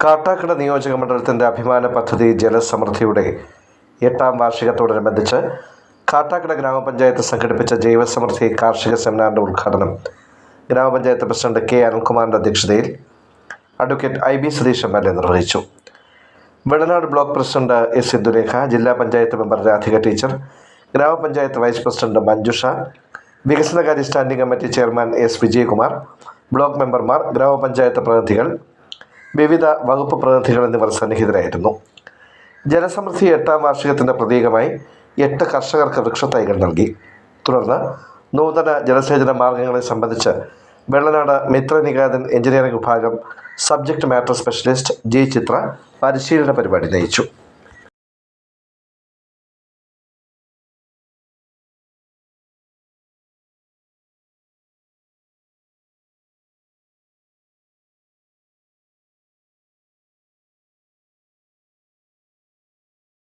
കാട്ടാക്കട നിയോജക മണ്ഡലത്തിന്റെ അഭിമാന പദ്ധതി ജലസമൃദ്ധിയുടെ എട്ടാം വാർഷികത്തോടനുബന്ധിച്ച് കാട്ടാക്കട ഗ്രാമപഞ്ചായത്ത് സംഘടിപ്പിച്ച ജൈവസമൃദ്ധി കാർഷിക സെമിനാറിന്റെ ഉദ്ഘാടനം ഗ്രാമപഞ്ചായത്ത് പ്രസിഡന്റ് കെ അനിൽകുമാറിന്റെ അധ്യക്ഷതയിൽ advocate I B Satheesh M L A നിർവഹിച്ചു. Vellanad block president S Sindhulekha ജില്ലാ പഞ്ചായത്ത് മെമ്പർ രാധിക ടീച്ചർ ഗ്രാമപഞ്ചായത്ത് വൈസ് പ്രസിഡന്റ് മഞ്ജുഷ വികസനകാര്യ standing committee chairman S Vijayakumar block മെമ്പർമാർ ഗ്രാമപഞ്ചായത്ത് പ്രതിനിധികൾ വിവിധ വകുപ്പ് പ്രതിനിധികൾ എന്നിവർ സന്നിഹിതരായിരുന്നു. ജലസമൃദ്ധി എട്ടാം വാർഷികത്തിന്റെ പ്രതീകമായി എട്ട് കർഷകർക്ക് വൃക്ഷത്തൈകൾ നൽകി. തുടർന്ന് നൂതന ജലസേചന മാർഗങ്ങളെ സംബന്ധിച്ച് വെള്ളനാട് മിത്രനികേതൻ എഞ്ചിനീയറിംഗ് വിഭാഗം subject matter specialist G Chitra പരിശീലന പരിപാടി നയിച്ചു.